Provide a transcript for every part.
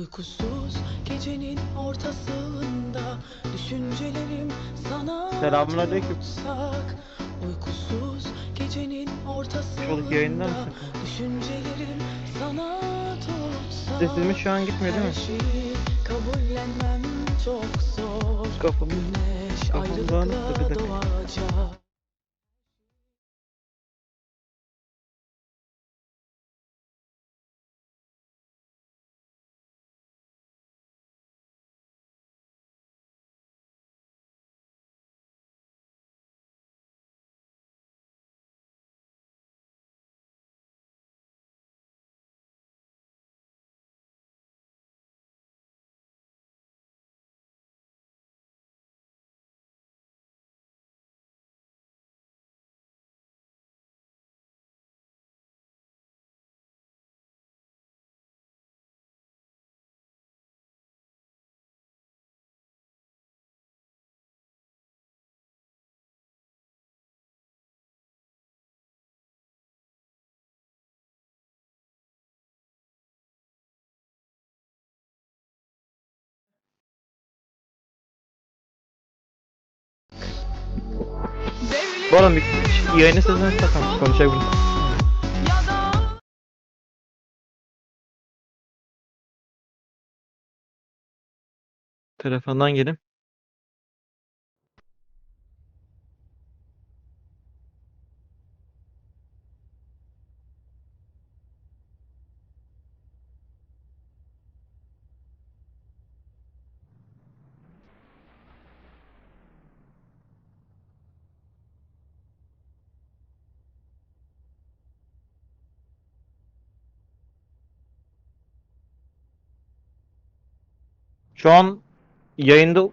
Uykusuz gecenin ortasında düşüncelerim sana Selamünaleyküm. tutsak. Uykusuz gecenin ortasında Çoluk yayında mısın? Düşüncelerim sana tutsak. Sesimiz şu an gitmiyor değil mi? Her şeyi kabullenmem çok zor. Kafamı Güneş kafam dağınık da bir ayrılıkla doğacak. Bir yayını sesini takalım konuşabilirim. Telefondan gelin. Şu an yayında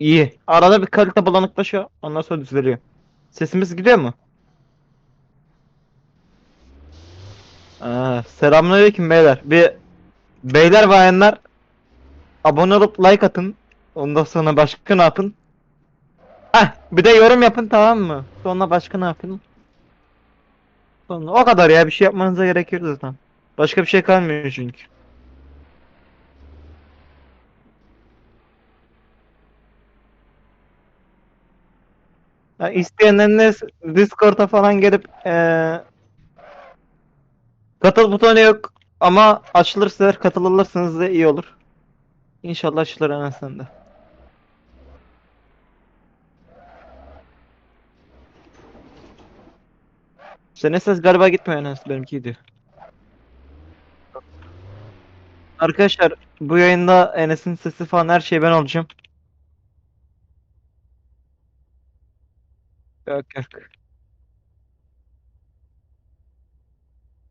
iyi. Arada bir kalite bulanıklaşıyor. Ondan sonra düzeliyor. Sesimiz gidiyor mu? Aa, selamünaleyküm beyler. Bir beyler bayanlar abone olup like atın. Ondan sonra başka ne yapın? Heh, bir de yorum yapın tamam mı? Sonra başka ne yapın? Sonra o kadar ya bir şey yapmanıza gerek yok zaten. Başka bir şey kalmıyor çünkü. Ya isteyenleriniz Discord'a falan gelip eee katıl butonu yok ama açılırsa katılırsanız da iyi olur. İnşallah açılır en azından da. Senin ses galiba gitmiyor Enes benimki gidiyor. Arkadaşlar bu yayında Enes'in sesi falan her şey ben olacağım. Yok yok.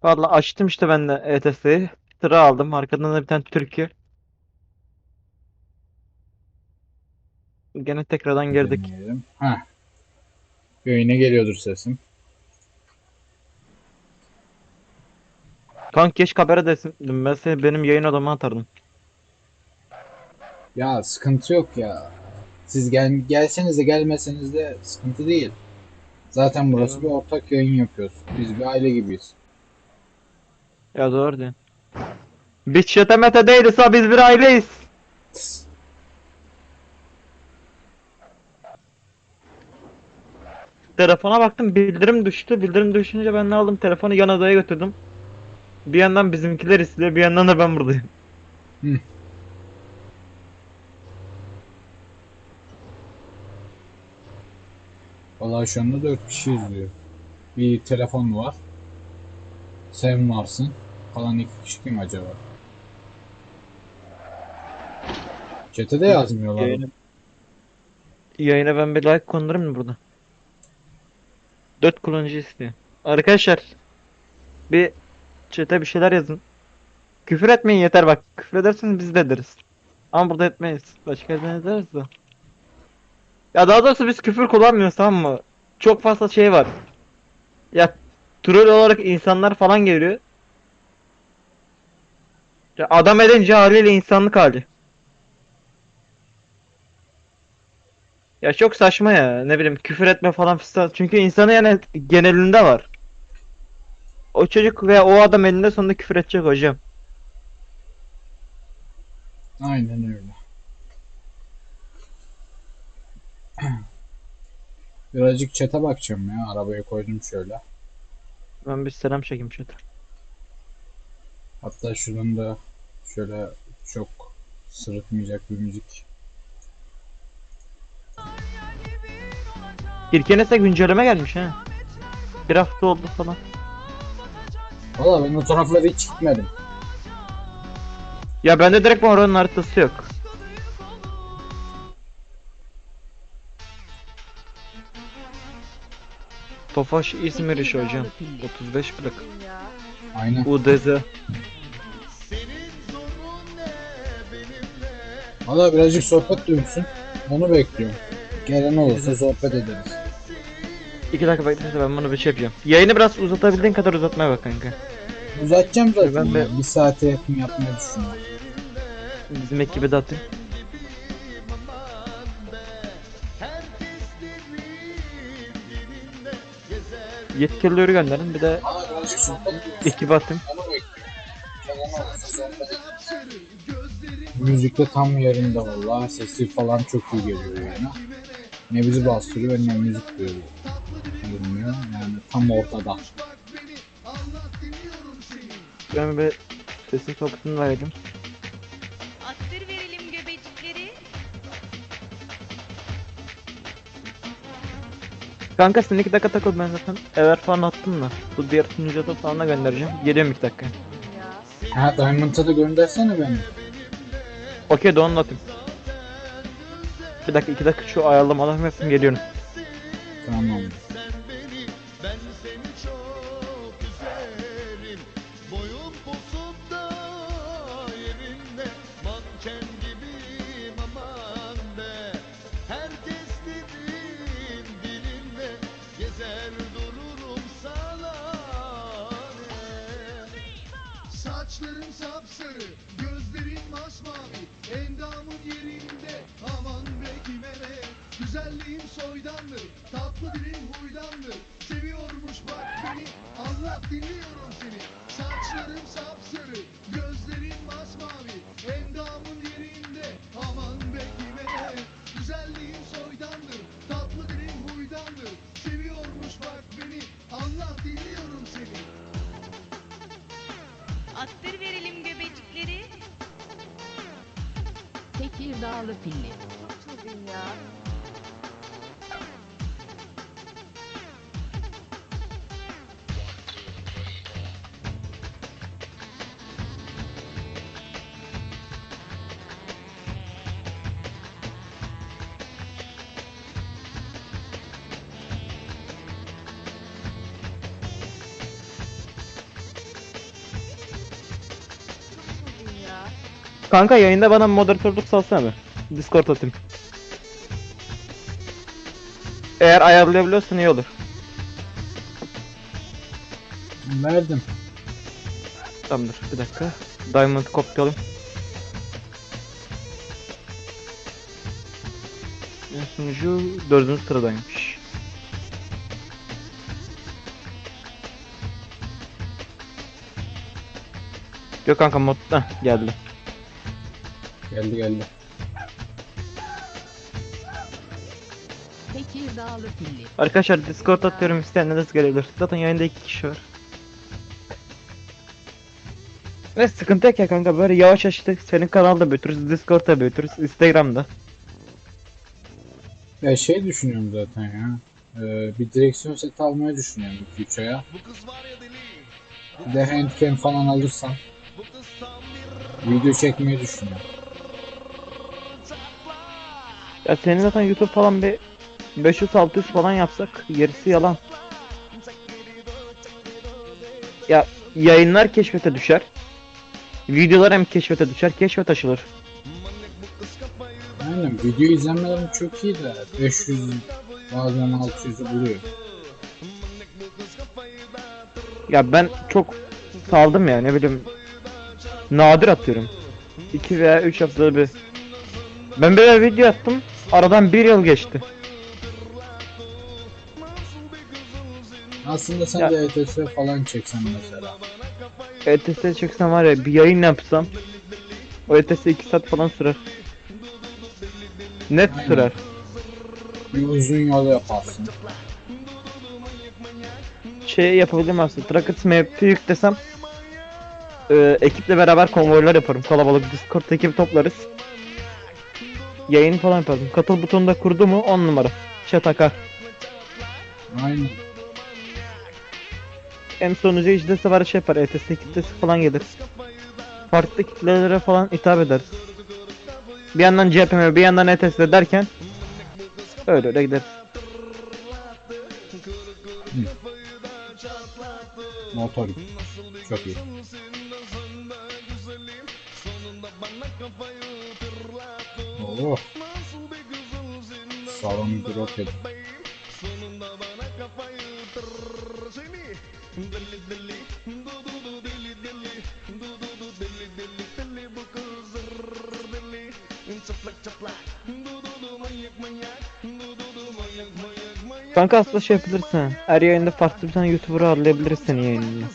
Valla açtım işte ben de ETS'yi. Sıra aldım. Arkadan da bir tane Türkiye. Gene tekrardan girdik. Dinleyelim. Heh. Yayına geliyordur sesim. Kanka keşke haber edesin. Ben seni benim yayın odama atardım. Ya sıkıntı yok ya. Siz gel gelseniz de gelmeseniz de sıkıntı değil. Zaten burası bir ortak yayın yapıyoruz. Biz bir aile gibiyiz. Ya doğru diyorsun. Biz çetemete değiliz ha biz bir aileyiz. Telefona baktım bildirim düştü. Bildirim düşünce ben ne aldım telefonu yan odaya götürdüm. Bir yandan bizimkiler istiyor bir yandan da ben buradayım. Vallahi şu anda 4 kişi izliyor. Bir telefon var. Sen varsın. Kalan iki kişi kim acaba? Chat'e de yazmıyorlar. Yayına, ben bir like kondurayım mı burada? 4 kullanıcı istiyor. Arkadaşlar bir chat'e bir şeyler yazın. Küfür etmeyin yeter bak. Küfür ederseniz biz de ederiz. Ama burada etmeyiz. Başka yerden ederiz de. Ya daha doğrusu biz küfür kullanmıyoruz tamam mı? Çok fazla şey var. Ya troll olarak insanlar falan geliyor. Ya adam edince haliyle insanlık hali. Ya çok saçma ya. Ne bileyim küfür etme falan fistan. Çünkü insanı yani genelinde var. O çocuk veya o adam elinde sonunda küfür edecek hocam. Aynen öyle. Birazcık çete bakacağım ya. Arabaya koydum şöyle. Ben bir selam çekeyim chat. Hatta şuradan da şöyle çok sırıtmayacak bir müzik. İlkenes'e güncelleme gelmiş ha. Bir hafta oldu falan. Valla ben o taraflara hiç gitmedim. Ya bende direkt oranın haritası yok. Tofaş İzmir işi hocam. 35 plak. Aynen. UDZ. Valla birazcık sohbet duyulsun. Onu bekliyorum. Gelen olursa sohbet ederiz. 2 dakika beklerse ben bunu bir şey yapacağım. Yayını biraz uzatabildiğin kadar uzatmaya bak kanka. Uzatacağım zaten Ben de- ya. Bir saate yakın yapmayı düşünüyorum. Bizim ekibe de atayım. Yetkilileri gönderin bir de Valla birazcık sohbet duyulsun. ekibe atayım. Onu bekliyorum. Gelen olursa sohbet ederiz. Müzik de tam yerinde valla. Sesi falan çok iyi geliyor yani. Ne bizi bastırıyor ne müzik duyuyor. Bilmiyor. Yani tam ortada. Ben bir sesin kapısını verdim. Kanka sen 2 dakika takıl ben zaten ever falan attım da. Bu diğer sunucuda da göndereceğim. Geliyorum 2 dakika. Ha Diamond'a da göndersene beni. Okey de onu atayım. Bir dakika 2 dakika şu ayarlamalarımı yapayım geliyorum. Tamam. Saçlarım sapsarı, gözlerim masmavi Endamın yerinde, aman be kime ne? Güzelliğim soydandır, tatlı dilim huydandır. Seviyormuş bak beni, Allah dinliyorum seni. Saçlarım sapsarı, gözlerim masmavi Endamın yerinde, aman be kime ne? Güzelliğim soydandır, tatlı dilim huydandır. Seviyormuş bak beni, Allah dinliyorum Attır verelim göbecikleri. Tekirdağlı pilli. Kanka yayında bana moderatörlük salsana be. Discord atayım. Eğer ayarlayabiliyorsan iyi olur. Verdim. Tamamdır bir dakika. Diamond kopyalayayım. En Sunucu dördüncü sıradaymış. Yok kanka mod Heh, geldi. Geldi geldi. Tekirdağlı pilli. Arkadaşlar Discord atıyorum isteyenler gelebilir. Zaten yayında iki kişi var. Ve sıkıntı yok ya kanka böyle yavaş yavaş işte senin kanalda büyütürüz, Discord'da büyütürüz, Instagram'da. Ya şey düşünüyorum zaten ya. Ee, bir direksiyon seti almayı düşünüyorum 2-3 aya. Bu kız var ya deli Bir de handcam falan alırsam video çekmeyi düşünüyorum. Ya senin zaten YouTube falan bir 500-600 falan yapsak gerisi yalan. Ya yayınlar keşfete düşer. Videolar hem keşfete düşer, keşfet açılır. Aynen video izlenmelerim çok iyi de 500 bazen 600'ü buluyor. Ya ben çok saldım ya ne bileyim. Nadir atıyorum. 2 veya 3 haftada bir. Ben böyle video attım. Aradan bir yıl geçti. Aslında sen Ya- de ETS falan çeksen mesela. ETS çeksem var ya bir yayın yapsam. O ETS 2 saat falan sürer. Net Aynen. sürer. Bir uzun yol yaparsın. Şey yapabilirim aslında. Trackers map'i yüklesem. E, ekiple beraber konvoylar yaparım. Kalabalık Discord ekibi toplarız. Yayın falan yaparım. Katıl butonu da kurdu mu 10 numara. Chat akar. Aynen. Hem sonucu icrası var şey yapar. ETS kitlesi falan gelir. Farklı kitlelere falan hitap ederiz. Bir yandan CHPM bir yandan ETS derken öyle öyle gideriz. Motor. Çok iyi. Oh. Salon drop edin. Kanka aslında şey yapabilirsin. Her yayında farklı bir tane YouTuber'ı ağırlayabiliriz senin yayınında.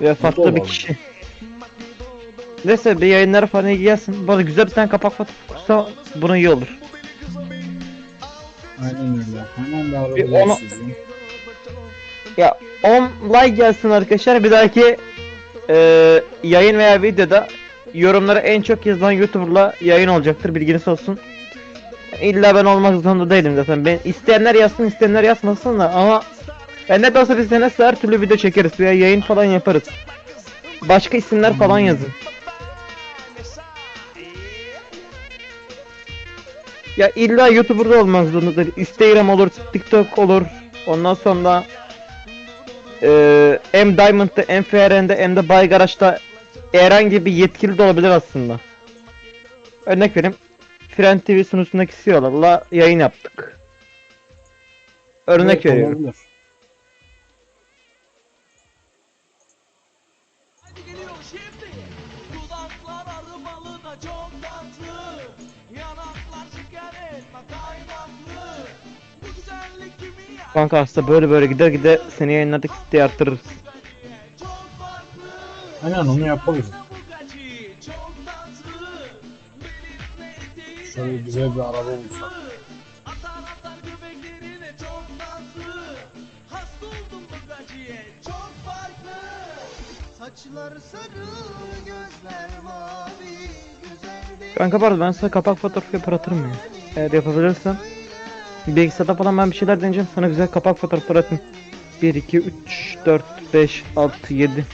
Ya farklı bir kişi. Neyse bir yayınlara falan iyi gelsin. Arada güzel bir tane kapak fotoğrafı buna iyi olur. Aynen öyle. Hemen arada onu-. Ya 10 like gelsin arkadaşlar. Bir dahaki e, yayın veya videoda yorumlara en çok yazılan YouTuber'la yayın olacaktır. Bilginiz olsun. İlla ben olmak zorunda değilim zaten. Ben isteyenler yazsın, isteyenler yazmasın da ama ben ne olsa biz her türlü video çekeriz veya yayın falan yaparız. Başka isimler falan yazın. Ya illa YouTuber'da olmak zorunda değil. Instagram olur, TikTok olur. Ondan sonra ee, hem Diamond'da hem FRN'de hem de Bay Garaj'da herhangi bir yetkili de olabilir aslında. Örnek vereyim. Fren TV sunucundaki CEO'larla yayın yaptık. Örnek Evet, veriyorum. olabilir. Kanka aslında böyle böyle gider gider seni yayınladık isteği arttırırız. Aynen onu eteği Şöyle güzel bir araba bulsak. Kanka pardon ben sana kapak fotoğrafı yapar atırım ya. Eğer yapabilirsen. Bilgisayarda falan ben bir şeyler deneyeceğim. Sana güzel kapak fotoğrafları atayım. 1, 2, 3, 4, 5, 6, 7,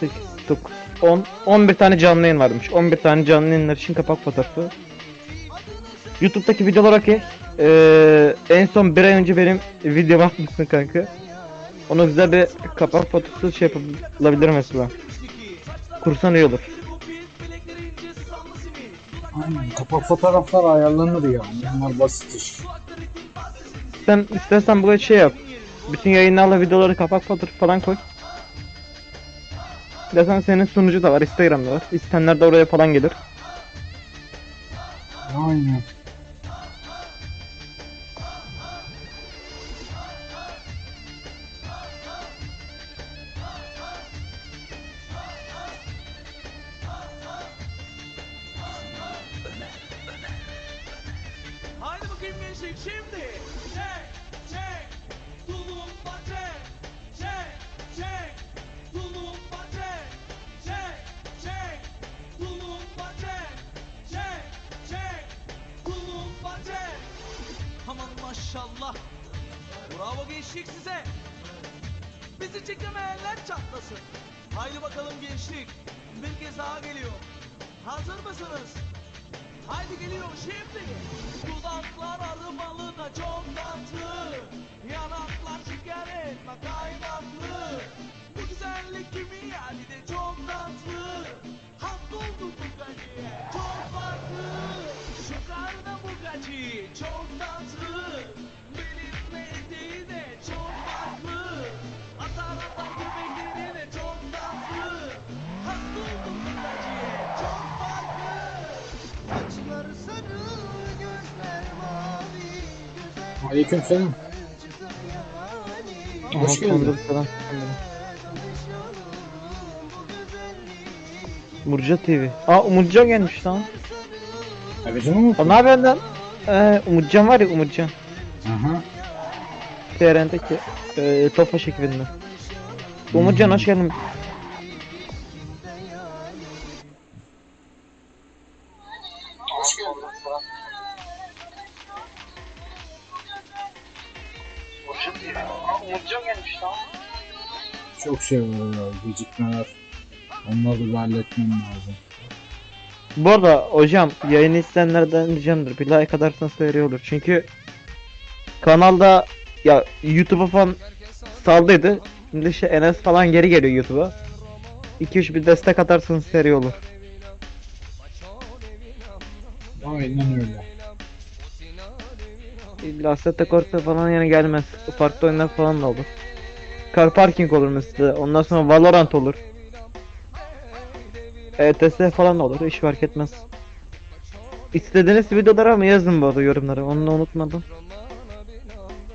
8, 9, 10, 11 tane canlı yayın varmış. 11 tane canlı yayınlar için kapak fotoğrafı. YouTube'daki videolar okey. Ee, en son bir ay önce benim videom atmışsın kanka. Ona güzel bir kapak fotoğrafı şey yapılabilir mesela. Kursan iyi olur. Aynen. Kapak fotoğraflar ayarlanır ya. Bunlar basit iş. Sen istersen böyle şey yap. Bütün yayınlarla videoları kapak fotoğrafı falan koy. Zaten senin sunucu da var, Instagram'da var. İsteyenler de oraya falan gelir. Aynen. Gençlik şimdi. Çek, çek, tulumba çek. Çek, çek, tulumba çek. Çek, çek, tulumba çek. Çek, çek, tulumba çek. Aman maşallah. Bravo gençlik size. Bizi çekemeyenler çatlasın. Haydi bakalım gençlik. Bir kez daha geliyor. Hazır mısınız? Haydi geliyor şimdi. Dudaklar arımalı çok tatlı. Yanaklar şeker etme kaynaklı. Bu güzellik kimi yani de çok tatlı. Aleykümselam. Hoş Aha, geldin. Murca TV. Aa Umutcan gelmiş lan. E bizim mi? Aa, ne yapıyorsun lan? Ee, Umutcan var ya Umutcan. Aha. TRN'deki e, Tofaş ekibinden. Umutcan hoş geldin. Hoş geldin. Çok şey var ya, gecikmeler. Onları da halletmem lazım. Bu arada hocam yayını isteyenlerden ricamdır. Bir like atarsanız iyi olur. Çünkü kanalda ya YouTube'a falan saldıydı. Şimdi işte Enes falan geri geliyor YouTube'a. 2-3 bir destek atarsanız seri olur. Aynen öyle. İlla Assetto Corsa falan yani gelmez. Farklı oyunlar falan da olur. Car Parking olur mesela. Ondan sonra Valorant olur. ETS falan da olur. Hiç fark etmez. İstediğiniz videoları ama yazın bu arada yorumlara. Onu da unutmadım.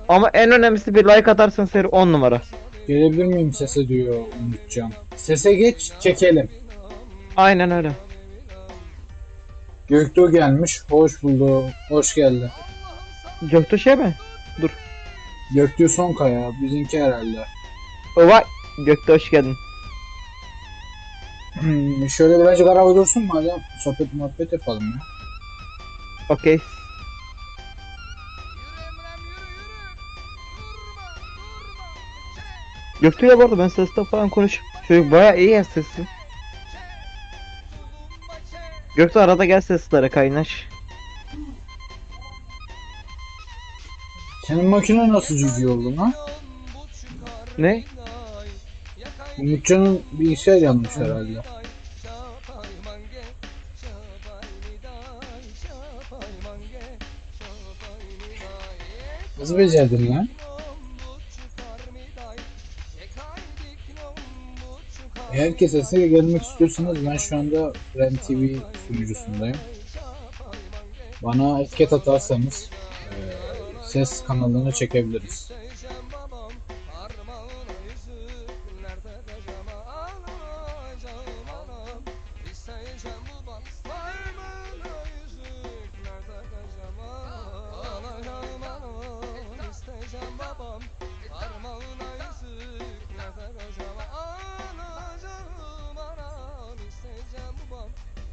Ama en önemlisi bir like atarsan seri 10 numara. Gelebilir miyim sese diyor Umutcan. Sese geç çekelim. Aynen öyle. Göktuğ gelmiş. Hoş bulduk. Hoş geldin. Göktuğ şey mi? Dur. Göktuğ Sonkaya. Bizimki herhalde. O vay. Göktuğ hoş geldin. Hmm, şöyle birazcık ara dursun madem sohbet muhabbet yapalım ya. Okey. Göktuğ'la bu arada ben sesle falan konuş. Çocuk bayağı iyi ya sesi. Göktuğ arada gel seslere kaynaş. Senin makine nasıl cücü oldu lan? Ne? Umutcan'ın bilgisayar yanmış herhalde. Nasıl becerdin lan? Eğer ki sesle gelmek istiyorsanız ben şu anda Ren TV sunucusundayım. Bana etiket atarsanız ses kanalını çekebiliriz.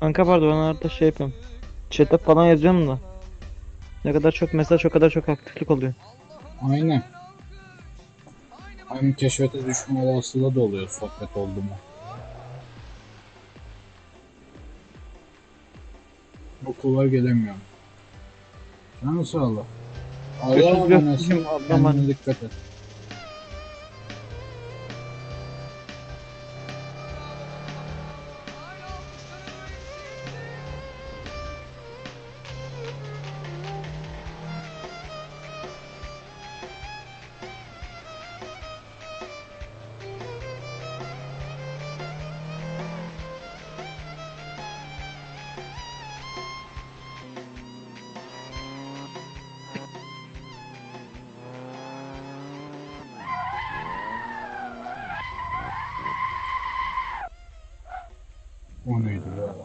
Kanka pardon ben arada şey yapıyorum. Chat'e falan yazıyorum da. Ne kadar çok mesaj o kadar çok aktiflik oluyor. Aynen. Aynı keşfete düşme olasılığı da oluyor sohbet oldu mu. Okullar gelemiyorum. Canı sağ ol. Allah'a Allah'a Kendine emanet. dikkat et. O neydi ya?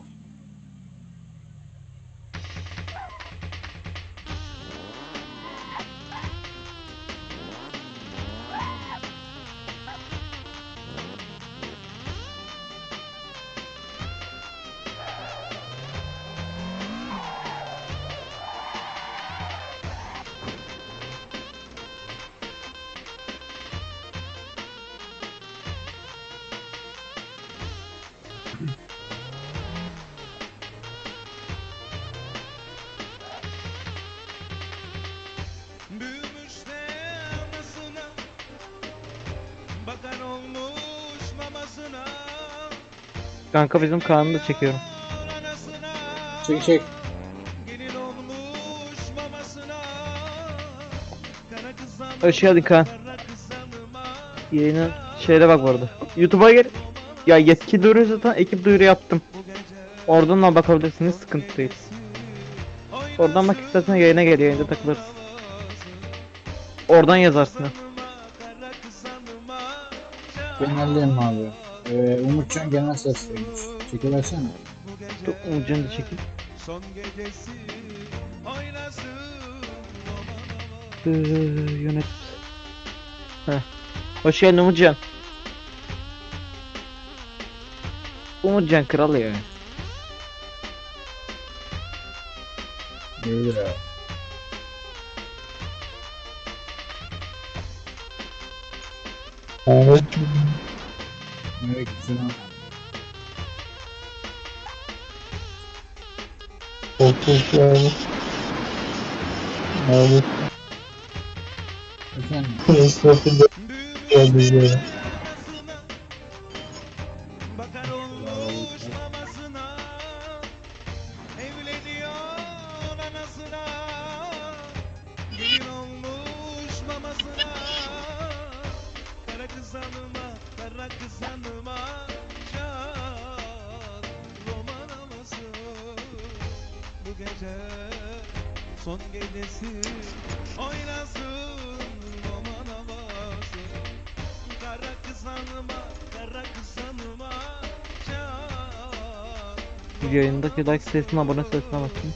Kanka bizim Kaan'ı da çekiyorum. Çek çek. Hoş geldin Kaan. Yayına şeyde bak bu arada. YouTube'a gel. Ya yetki duyuru zaten ekip duyuru yaptım. Oradan da bakabilirsiniz sıkıntı değil. Oradan bak istersen yayına gel yayında takılırız. Oradan yazarsın. ha. Kara kız hanıma Genelliyim abi. Ee, Umutcan genel sesliymiş. Çekiversene. Dur, Umutcan'ı da çekeyim. son gecesi oynasın yönet. Heh. Hoş geldin Umutcan. Umutcan kral ya. Gelir abi. Evet. Nereye gitsin abi? Çok çok yani. Abi Efendim. esnafı da geldi gece son gecesi Oynasın roman havası Kara kız hanıma, kara kız hanıma Şan Bir yayındaki like sayısına abone sayısına gece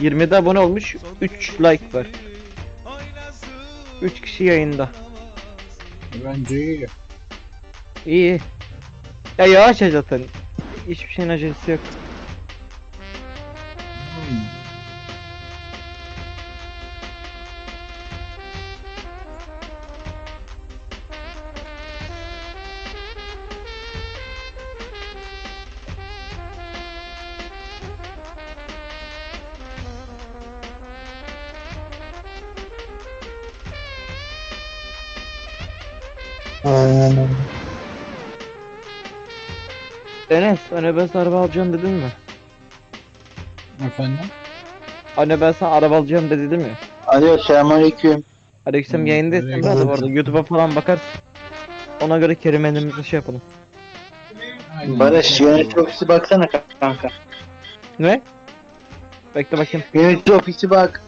20'de abone olmuş. 3 like var. 3 kişi yayında. Bence iyi. İyi. Ya yavaş ya zaten. Hiçbir şeyin acelesi yok. Aynen öyle. Enes, anne ben sana araba alacağım dedin mi? Efendim? Anne ben sana araba alacağım de dedim ya. Alo selamünaleyküm. Aleyküm yayındaysan ben de bu arada YouTube'a falan bakarsın. Ona göre kelimelerimizi şey yapalım. Aynen. Barış yönetici ofisi baksana kanka. Ne? Bekle bakayım. Yönetici ofisi bak.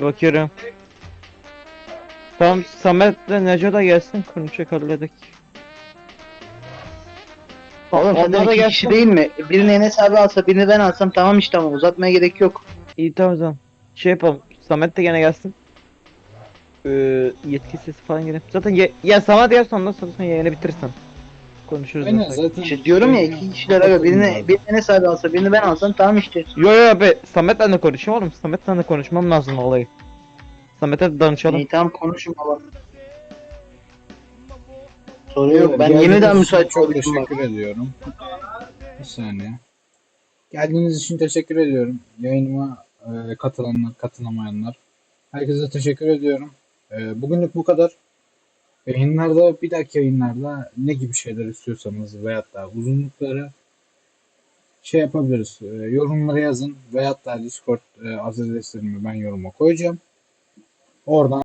Bakıyorum. Tamam Samet de Neco da gelsin konuşacak halledik. Oğlum Onlar da iki gelsin. kişi değil mi? Birini Enes abi alsa birini ben alsam tamam işte ama uzatmaya gerek yok. İyi tamam o zaman. Şey yapalım. Samet de gene gelsin. Ee, yetki sesi falan gelip. Zaten ye- ya Samet gelsin ondan sonra sen yayını bitirsen. Konuşuruz. Aynen zaten. zaten. İşte diyorum ya iki kişiler aga birini, birini Enes abi alsa birini ben alsam tamam işte. Yo yo abi Samet'le de konuşayım oğlum. Samet'le de konuşmam lazım olayı. Samet'e de danışalım. İyi tamam konuşun baba. Sorun yok ben Geldiğiniz yeniden için müsait Çok oldum bak. teşekkür ediyorum. Bir saniye. Geldiğiniz için teşekkür ediyorum. Yayınıma e, katılanlar, katılamayanlar. Herkese teşekkür ediyorum. E, bugünlük bu kadar. Yayınlarda, bir dahaki yayınlarda ne gibi şeyler istiyorsanız veyahut da uzunlukları şey yapabiliriz. E, yorumlara yazın veyahut da Discord e, adreslerimi ben yoruma koyacağım. Oradan